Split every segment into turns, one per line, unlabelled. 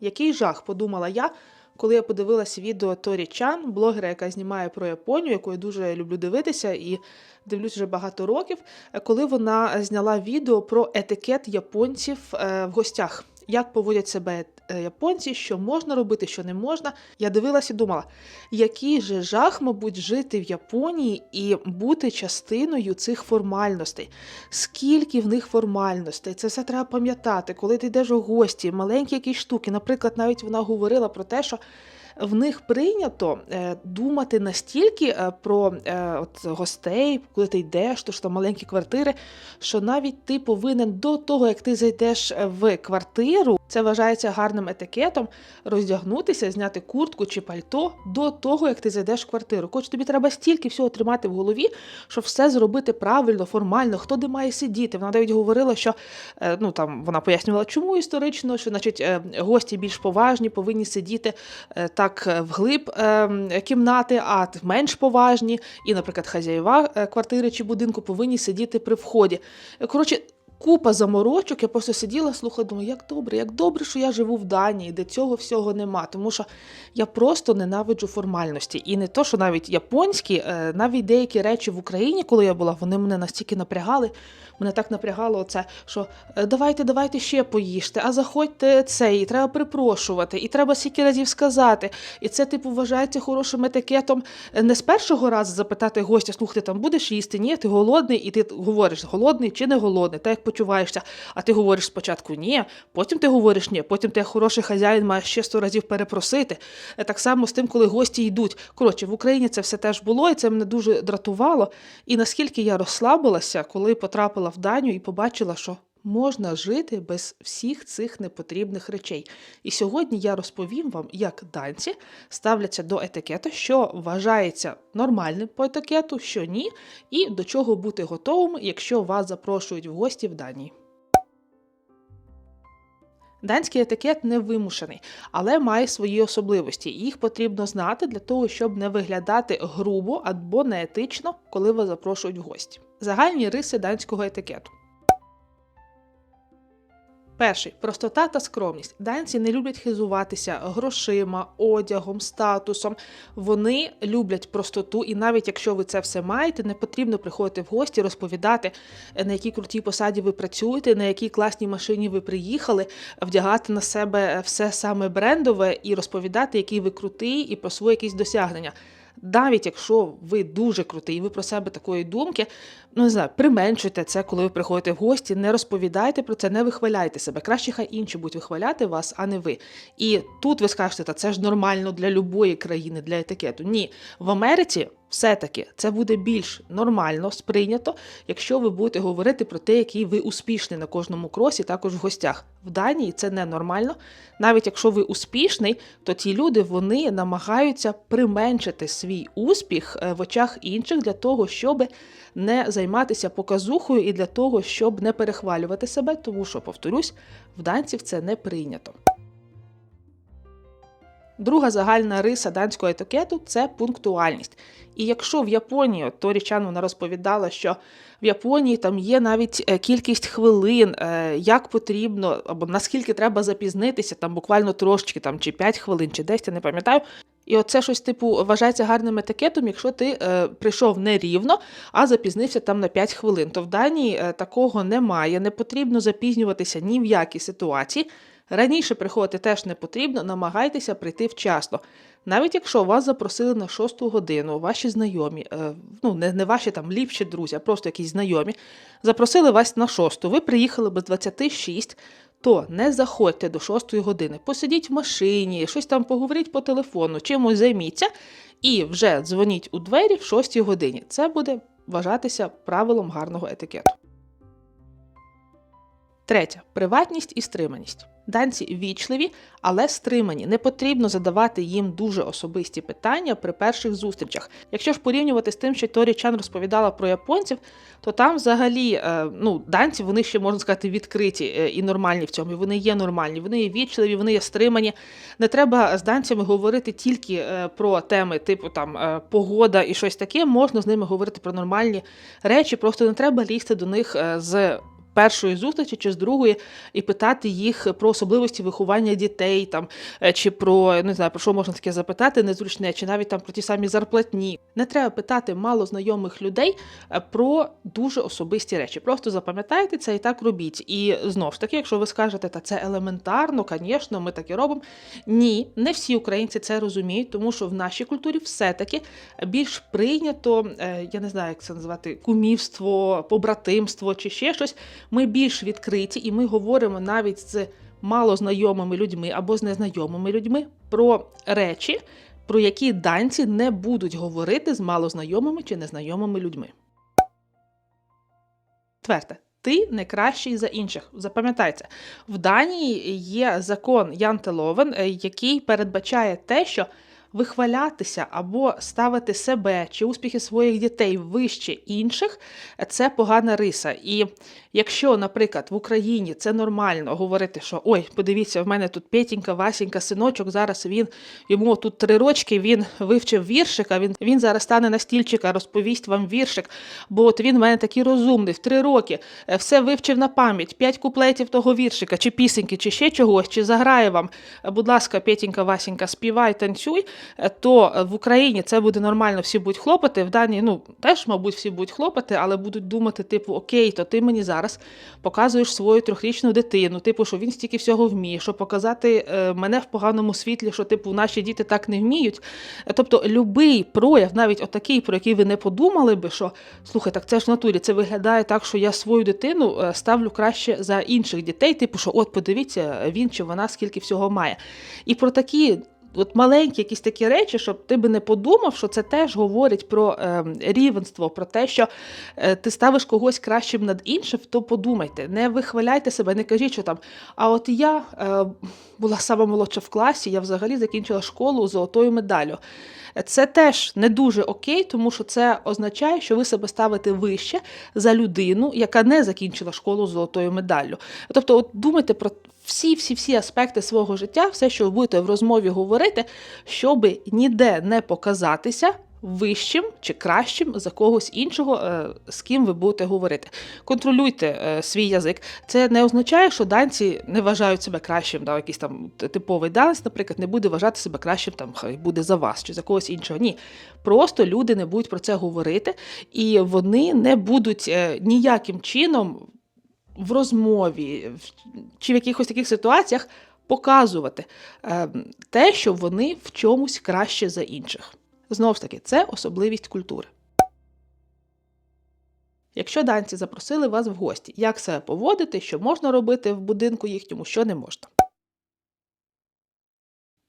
Який жах, подумала я, коли я подивилася відео Торі Чан, блогера, яка знімає про Японію, яку я дуже люблю дивитися і дивлюсь вже багато років, коли вона зняла відео про етикет японців е, в гостях. Як поводять себе японці, що можна робити, що не можна. Я дивилася і думала, який же жах, мабуть, жити в Японії і бути частиною цих формальностей. Скільки в них формальностей? Це все треба пам'ятати, коли ти йдеш у гості, маленькі якісь штуки. Наприклад, навіть вона говорила про те, що в них прийнято е, думати настільки е, про е, от, гостей, коли ти йдеш, то що там маленькі квартири, що навіть ти повинен до того, як ти зайдеш в квартиру, це вважається гарним етикетом роздягнутися, зняти куртку чи пальто до того, як ти зайдеш в квартиру. Хоч тобі треба стільки всього тримати в голові, щоб все зробити правильно, формально, хто де має сидіти. Вона навіть говорила, що е, ну там вона пояснювала, чому історично, що значить е, гості більш поважні, повинні сидіти е, так вглиб кімнати, а менш поважні, і, наприклад, хазяєва квартири чи будинку повинні сидіти при вході. Коротше. Купа заморочок, я просто сиділа, слухала, думаю, як добре, як добре, що я живу в Данії, де цього всього нема. Тому що я просто ненавиджу формальності. І не то, що навіть японські, е, навіть деякі речі в Україні, коли я була, вони мене настільки напрягали. Мене так напрягало оце, що е, давайте, давайте ще поїжте, а заходьте цей, і треба припрошувати, і треба стільки разів сказати. І це, типу, вважається хорошим етикетом е, не з першого разу запитати гостя, слухай, ти там будеш їсти? Ні, ти голодний, і ти говориш, голодний чи не голодний, так як почуваєшся. А ти говориш спочатку ні, потім ти говориш ні, потім ти хороший хазяїн маєш ще сто разів перепросити. Е, Так само з тим, коли гості йдуть. Коротше, в Україні це все теж було, і це мене дуже дратувало. І наскільки я розслабилася, коли потрапила в Данію і побачила, що можна жити без всіх цих непотрібних речей. І сьогодні я розповім вам, як данці ставляться до етикету, що вважається нормальним по етикету, що ні, і до чого бути готовим, якщо вас запрошують в гості в Данії. Данський етикет не вимушений, але має свої особливості. Їх потрібно знати для того, щоб не виглядати грубо або неетично, коли вас запрошують в гості. Загальні риси данського етикету. Перший простота та скромність. Данці не люблять хизуватися грошима, одягом, статусом. Вони люблять простоту, і навіть якщо ви це все маєте, не потрібно приходити в гості, розповідати, на якій крутій посаді ви працюєте, на якій класній машині ви приїхали, вдягати на себе все саме брендове і розповідати, який ви крутий, і про свої якісь досягнення. Навіть якщо ви дуже крутий, і ви про себе такої думки, ну не знаю, применшуйте це, коли ви приходите в гості, не розповідайте про це, не вихваляйте себе. Краще хай інші будуть вихваляти вас, а не ви. І тут ви скажете, та це ж нормально для любої країни, для етикету. Ні, в Америці. Все-таки це буде більш нормально сприйнято, якщо ви будете говорити про те, який ви успішний на кожному кросі, також в гостях. В Данії це ненормально. Навіть якщо ви успішний, то ті люди вони намагаються применшити свій успіх е, в очах інших для того, щоб не займатися показухою і для того, щоб не перехвалювати себе, тому що, повторюсь, в данців це не прийнято. Друга загальна риса данського етикету це пунктуальність. І якщо в Японії, то річан вона розповідала, що в Японії там є навіть е, кількість хвилин, е, як потрібно, або наскільки треба запізнитися, там буквально трошечки, там чи 5 хвилин, чи 10, я не пам'ятаю. І оце щось типу вважається гарним етикетом, якщо ти е, прийшов не рівно, а запізнився там на 5 хвилин. То в Данії е, такого немає. Не потрібно запізнюватися ні в якій ситуації. Раніше приходити теж не потрібно, намагайтеся прийти вчасно. Навіть якщо вас запросили на шосту годину, ваші знайомі, е, ну не, не ваші там ліпші друзі, а просто якісь знайомі, запросили вас на шосту, ви приїхали без 26, то не заходьте до шостої години. Посидіть в машині, щось там поговоріть по телефону, чимось займіться, і вже дзвоніть у двері в шостій годині. Це буде вважатися правилом гарного етикету. Третє приватність і стриманість. Данці вічливі, але стримані. Не потрібно задавати їм дуже особисті питання при перших зустрічах. Якщо ж порівнювати з тим, що Торі Чан розповідала про японців, то там взагалі е, ну, данці вони ще можна сказати відкриті е, і нормальні в цьому. Вони є нормальні, вони є вічливі, вони є стримані. Не треба з данцями говорити тільки е, про теми, типу там погода і щось таке. Можна з ними говорити про нормальні речі, просто не треба лізти до них з першої зустрічі чи з другої і питати їх про особливості виховання дітей, там е, чи про не знаю про що можна таке запитати, незручне, чи навіть там про ті самі зарплатні. Не треба питати мало знайомих людей е, про дуже особисті речі. Просто запам'ятайте це і так робіть. І знову ж таки, якщо ви скажете, та це елементарно, звісно, ми так і робимо. Ні, не всі українці це розуміють, тому що в нашій культурі все-таки більш прийнято, е, я не знаю, як це назвати, кумівство, побратимство чи ще щось. Ми більш відкриті, і ми говоримо навіть з малознайомими людьми або з незнайомими людьми про речі, про які данці не будуть говорити з малознайомими чи незнайомими людьми. Четверте. Ти не кращий за інших. Запам'ятайте, в Данії є закон Янтеловен, е, який передбачає те, що вихвалятися або ставити себе чи успіхи своїх дітей вище інших це погана риса. І якщо, наприклад, в Україні це нормально говорити, що ой, подивіться, в мене тут Петінька, Васінька, синочок, зараз він йому тут три рочки, він вивчив віршика, він він зараз стане на стільчика, розповість вам віршик, бо от він в мене такий розумний, в три роки е, все вивчив на пам'ять, п'ять куплетів того віршика, чи пісеньки, чи ще чогось, чи заграє вам. Будь ласка, Петінька, Васінька, співай, танцюй. Е, то е, в Україні це буде нормально, всі будуть хлопати. В Данії, ну теж, мабуть, всі будуть хлопати, але будуть думати, типу, окей, то ти мені зараз показуєш свою трьохрічну дитину, типу, що він стільки всього вміє, що показати е, мене в поганому світлі, що типу наші діти так не вміють. Тобто, любий прояв, навіть отакий, про який ви не подумали би, що слухай, так це ж в натурі, це виглядає так, що я свою дитину ставлю краще за інших дітей, типу, що от подивіться, він чи вона скільки всього має. І про такі от маленькі якісь такі речі, щоб ти би не подумав, що це теж говорить про е, рівенство, про те, що е, ти ставиш когось кращим над іншим, то подумайте, не вихваляйте себе, не кажіть, що там. А от я е, була сама молодша в класі, я взагалі закінчила школу золотою медаллю. Це теж не дуже окей, тому що це означає, що ви себе ставите вище за людину, яка не закінчила школу золотою медаллю. Тобто, от думайте про всі-всі-всі аспекти свого життя, все, що ви будете в розмові говорити, щоб ніде не показатися. Вищим чи кращим за когось іншого, е, з ким ви будете говорити. Контролюйте е, свій язик. Це не означає, що данці не вважають себе кращим, да, якийсь там типовий данець, наприклад, не буде вважати себе кращим, там хай буде за вас чи за когось іншого. Ні. Просто люди не будуть про це говорити, і вони не будуть е, ніяким чином в розмові чи в якихось таких ситуаціях показувати ем, те, що вони в чомусь краще за інших. Знову ж таки, це особливість культури. Якщо данці запросили вас в гості, як себе поводити, що можна робити в будинку їхньому, що не можна.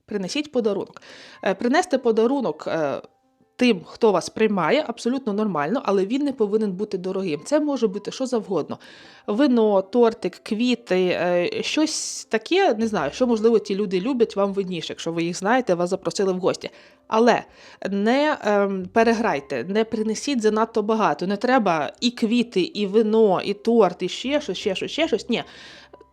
Принесіть подарунок. Е, принести подарунок е, тим, хто вас приймає, абсолютно нормально, але він не повинен бути дорогим. Це може бути що завгодно: вино, тортик, квіти, е, щось таке, не знаю, що можливо ті люди люблять вам видніше, якщо ви їх знаєте, вас запросили в гості. Але не ем, переграйте, не принесіть занадто багато. Не треба і квіти, і вино, і торт, і ще щось, ще щось, ще щось. Ні.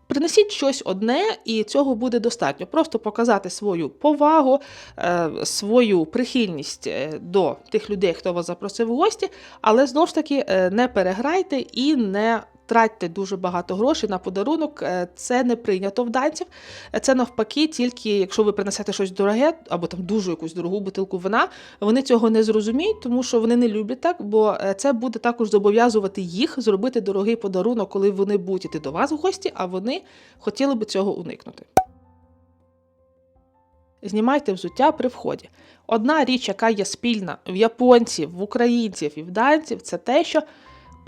Принесіть щось одне, і цього буде достатньо. Просто показати свою повагу, е, свою прихильність е, до тих людей, хто вас запросив в гості, але знову ж таки е, не переграйте і не тратьте дуже багато грошей на подарунок. Е, це не прийнято в данців. Е, це навпаки, тільки якщо ви принесете щось дороге або там дуже якусь дорогу бутилку вина, вони цього не зрозуміють, тому що вони не люблять так, бо е, це буде також зобов'язувати їх зробити дорогий подарунок, коли вони будуть іти до вас в гості, а вони хотіли би цього уникнути. Знімайте взуття при вході. Одна річ, яка є спільна в японців, в українців і в данців, це те, що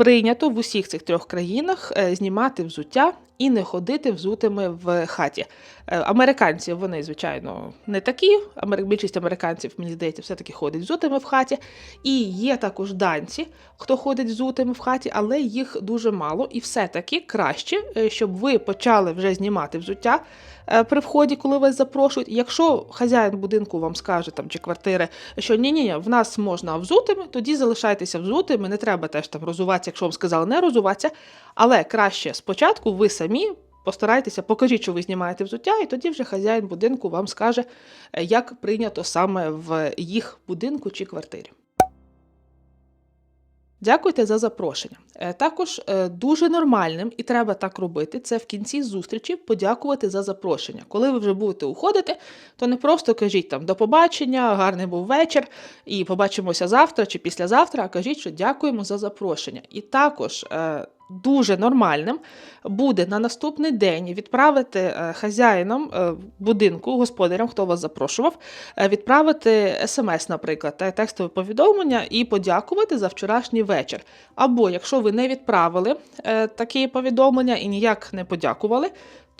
прийнято в усіх цих трьох країнах е, знімати взуття і не ходити взутими в хаті. Е, американці вони, звичайно, не такі. Більшість американців, мені здається, все-таки ходить взутими в хаті. І є також данці, хто ходить взутими в хаті, але їх дуже мало. І все-таки краще, е, щоб ви почали вже знімати взуття е, при вході, коли вас запрошують. Якщо хазяїн будинку вам скаже там чи квартири, що ні-ні, в нас можна взутими, тоді залишайтеся взутими, не треба теж там розуватися, якщо вам сказали не розуватися. Але краще спочатку ви самі постарайтеся, покажіть, що ви знімаєте взуття, і тоді вже хазяїн будинку вам скаже, е, як прийнято саме в їх будинку чи квартирі. Дякуйте за запрошення. Е, Також е, дуже нормальним і треба так робити. Це в кінці зустрічі подякувати за запрошення. Коли ви вже будете уходити, то не просто кажіть там до побачення, гарний був вечір, і побачимося завтра чи післязавтра, а кажіть, що дякуємо за запрошення. І також дуже нормальним буде на наступний день відправити е, хазяїнам е, будинку, господарям, хто вас запрошував, е, відправити смс, наприклад, та текстове повідомлення і подякувати за вчорашній вечір. Або якщо ви не відправили такі повідомлення і ніяк не подякували.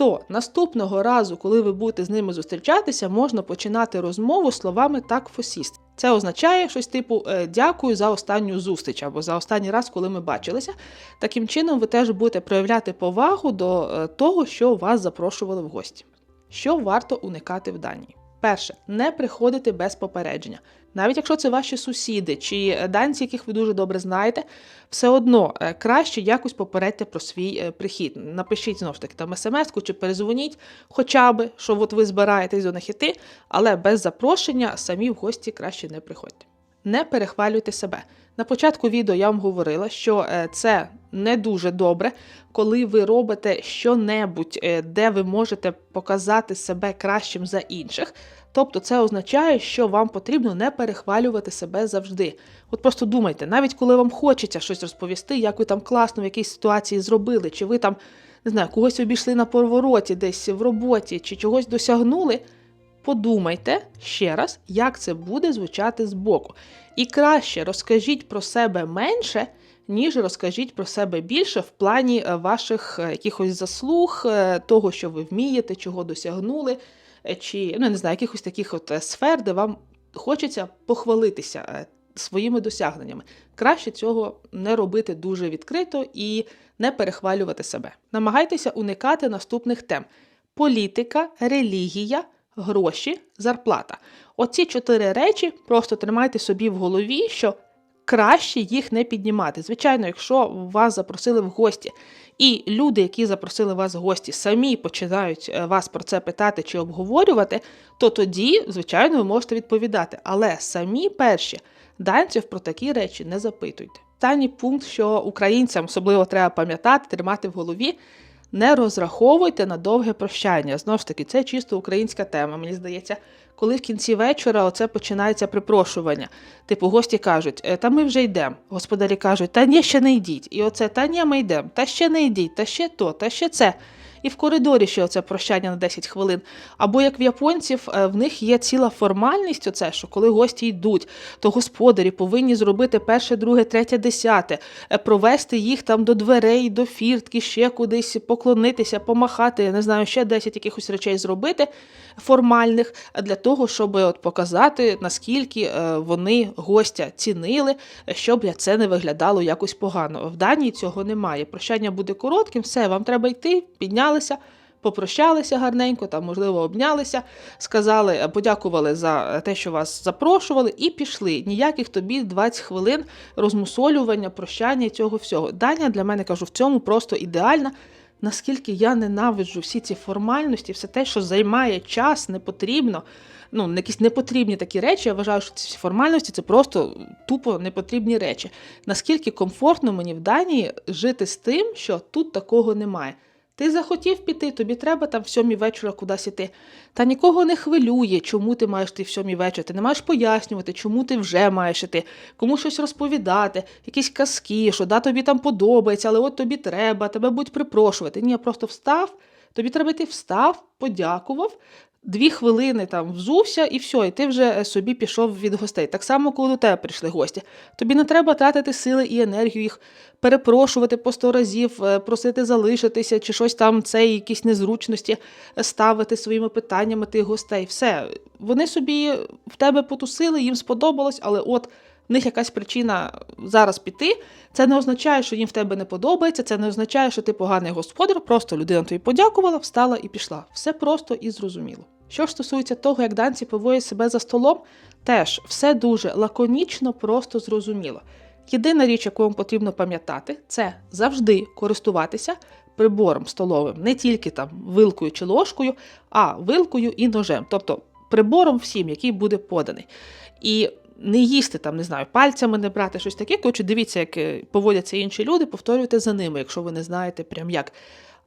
То наступного разу, коли ви будете з ними зустрічатися, можна починати розмову словами так фосіст. Це означає щось типу е, дякую за останню зустріч або за останній раз, коли ми бачилися. Таким чином, ви теж будете проявляти повагу до е, того, що вас запрошували в гості. Що варто уникати в Данії? Перше, не приходити без попередження. Навіть якщо це ваші сусіди чи данці, яких ви дуже добре знаєте, все одно е, краще якось попередьте про свій е, прихід. Напишіть знову ж таки там смс-ку чи перезвоніть, хоча би, що от ви збираєтесь до них іти, але без запрошення самі в гості краще не приходьте. Не перехвалюйте себе. На початку відео я вам говорила, що е, це не дуже добре, коли ви робите що-небудь, е, де ви можете показати себе кращим за інших. Тобто це означає, що вам потрібно не перехвалювати себе завжди. От просто думайте, навіть коли вам хочеться щось розповісти, як ви там класно в якійсь ситуації зробили, чи ви там не знаю, когось обійшли на повороті, десь в роботі, чи чогось досягнули. Подумайте ще раз, як це буде звучати збоку. І краще розкажіть про себе менше, ніж розкажіть про себе більше в плані е, ваших е, якихось заслуг, е, того, що ви вмієте, чого досягнули, чи ну, не знаю, якихось таких от сфер, де вам хочеться похвалитися своїми досягненнями. Краще цього не робити дуже відкрито і не перехвалювати себе. Намагайтеся уникати наступних тем: політика, релігія гроші, зарплата. Оці чотири речі просто тримайте собі в голові, що краще їх не піднімати. Звичайно, якщо вас запросили в гості, і люди, які запросили вас в гості, самі починають е, вас про це питати чи обговорювати, то тоді, звичайно, ви можете відповідати. Але самі перші данців про такі речі не запитуйте. Останній пункт, що українцям особливо треба пам'ятати, тримати в голові. Не розраховуйте на довге прощання. Знову ж таки, це чисто українська тема, мені здається. Коли в кінці вечора оце починається припрошування. Типу, гості кажуть, «Е, та ми вже йдемо. Господарі кажуть, та ні, ще не йдіть. І оце та ні, ми йдемо, та ще не йдіть, та ще то, та ще це. І в коридорі ще оце прощання на 10 хвилин. Або як в японців, е, в них є ціла формальність, оце, що коли гості йдуть, то господарі повинні зробити перше, друге, третє, десяте, е, провести їх там до дверей, до фіртки, ще кудись поклонитися, помахати, я не знаю, ще 10 якихось речей зробити формальних для того, щоб от показати, наскільки е, вони гостя цінили, щоб це не виглядало якось погано. В Данії цього немає. Прощання буде коротким, все, вам треба йти, піднялися. Попрощалися гарненько, там, можливо, обнялися, сказали, подякували за те, що вас запрошували, і пішли. Ніяких тобі 20 хвилин розмусолювання, прощання і цього всього. Даня для мене кажу, в цьому просто ідеальна. Наскільки я ненавиджу всі ці формальності, все те, що займає час, не потрібно. Ну, якісь непотрібні такі речі. Я вважаю, що ці формальності це просто тупо непотрібні речі. Наскільки комфортно мені в Данії жити з тим, що тут такого немає. Ти захотів піти, тобі треба там в сьомій вечора кудись іти. Та нікого не хвилює, чому ти маєш йти в сьомій вечора. Ти не маєш пояснювати, чому ти вже маєш іти, кому щось розповідати, якісь казки, що да, тобі там подобається, але от тобі треба, тебе будуть припрошувати. Ні, просто встав, тобі треба йти встав, подякував. Дві хвилини там взувся і все, і ти вже е, собі пішов від гостей. Так само, коли до тебе прийшли гості. Тобі не треба тратити сили і енергію, їх перепрошувати по сто разів, е, просити залишитися, чи щось там це якісь незручності е, ставити своїми питаннями тих гостей. Все, вони собі в тебе потусили, їм сподобалось, але от в них якась причина зараз піти. Це не означає, що їм в тебе не подобається, це не означає, що ти поганий господар, просто людина тобі подякувала, встала і пішла. Все просто і зрозуміло. Що ж стосується того, як данці поводять себе за столом, теж все дуже лаконічно, просто зрозуміло. Єдина річ, яку вам потрібно пам'ятати, це завжди користуватися прибором столовим, не тільки там вилкою чи ложкою, а вилкою і ножем, тобто прибором всім, який буде поданий. І не їсти там, не знаю, пальцями не брати щось таке. Коротше, дивіться, як е, поводяться інші люди, повторюйте за ними, якщо ви не знаєте прям як.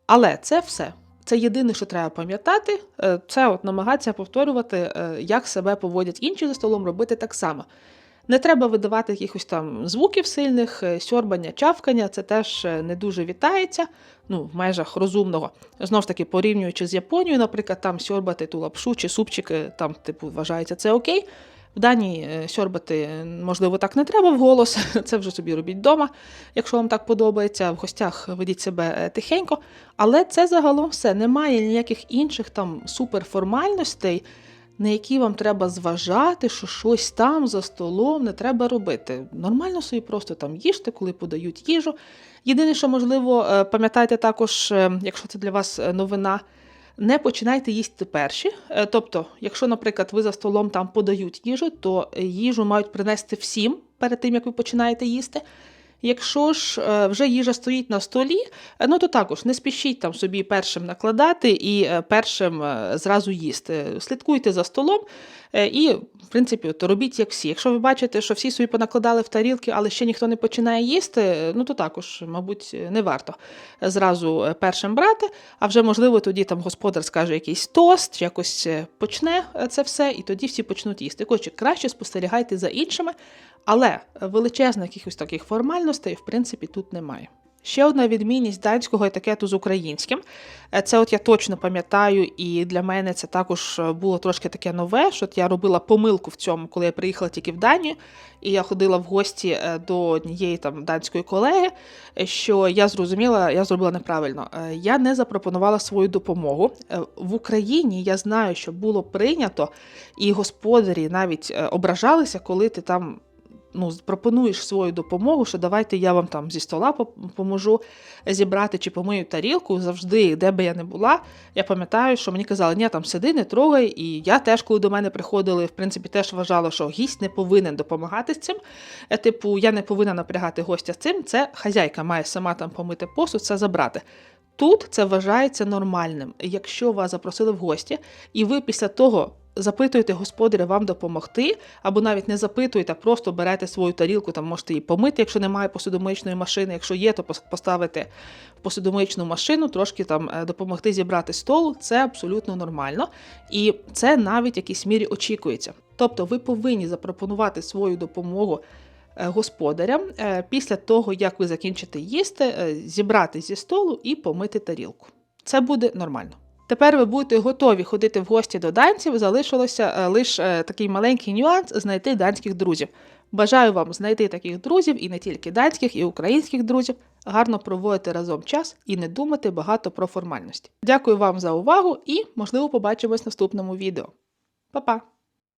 Але це все. Це єдине, що треба пам'ятати, е, це от намагатися повторювати, е, як себе поводять інші за столом, робити так само. Не треба видавати якихось там звуків сильних, сьорбання, чавкання, це теж не дуже вітається, ну, в межах розумного. Знову ж таки, порівнюючи з Японією, наприклад, там сьорбати ту лапшу чи супчики, там, типу, вважається це окей. В Данії е, сьорбати, е, можливо, так не треба вголос, це вже собі робіть вдома, якщо вам так подобається. В гостях ведіть себе е, тихенько. Але це загалом все. Немає ніяких інших там суперформальностей, на які вам треба зважати, що щось там за столом не треба робити. Нормально собі просто там їжте, коли подають їжу. Єдине, що можливо, пам'ятайте також, якщо це для вас новина. Не починайте їсти перші. Е, Тобто, якщо, наприклад, ви за столом там подають їжу, то їжу мають принести всім перед тим, як ви починаєте їсти. Якщо ж е, вже їжа стоїть на столі, е, ну то також не спішіть там собі першим накладати і першим зразу їсти. Слідкуйте за столом і, в принципі, от робіть як всі. Якщо ви бачите, що всі собі понакладали в тарілки, але ще ніхто не починає їсти, е, ну то також, мабуть, не варто зразу е, першим брати. А вже можливо тоді там господар скаже якийсь тост, якось е, почне е, це все, і тоді всі почнуть їсти. Коротше, краще спостерігайте за іншими, але величезних якихось таких формальностей, в принципі, тут немає. Ще одна відмінність данського етикету з українським. Е, Це от я точно пам'ятаю, і для мене це також е, було трошки таке нове, що от я робила помилку в цьому, коли я приїхала тільки в Данію, і я ходила в гості е, до однієї там данської колеги, що я зрозуміла, я зробила неправильно. Я не запропонувала свою допомогу. В Україні я знаю, що було прийнято, і господарі навіть ображалися, коли ти там ну, пропонуєш свою допомогу, що давайте я вам там зі стола поможу зібрати чи помию тарілку завжди, де би я не була. Я пам'ятаю, що мені казали, ні, там сиди, не трогай. І я теж, коли до мене приходили, в принципі, теж вважала, що гість не повинен допомагати з цим. Е, Типу, я не повинна напрягати гостя з цим. Це хазяйка має сама там помити посуд, це забрати. Тут це вважається нормальним. Якщо вас запросили в гості, і ви після того запитуєте господаря вам допомогти, або навіть не запитуєте, а просто берете свою тарілку, там можете її помити, якщо немає посудомиючної машини. Якщо є, то пос- поставити в посудомиючну машину, трошки там е, допомогти зібрати столу. Це абсолютно нормально. І це навіть в якійсь мірі очікується. Тобто ви повинні запропонувати свою допомогу е, господарям е, після того, як ви закінчите їсти, зібрати зі столу і помити тарілку. Це буде нормально. Тепер ви будете готові ходити в гості до данців. Залишилося лише такий маленький нюанс знайти данських друзів. Бажаю вам знайти таких друзів і не тільки данських, і українських друзів, гарно проводити разом час і не думати багато про формальності. Дякую вам за увагу і, можливо, побачимось в наступному відео. Па-па!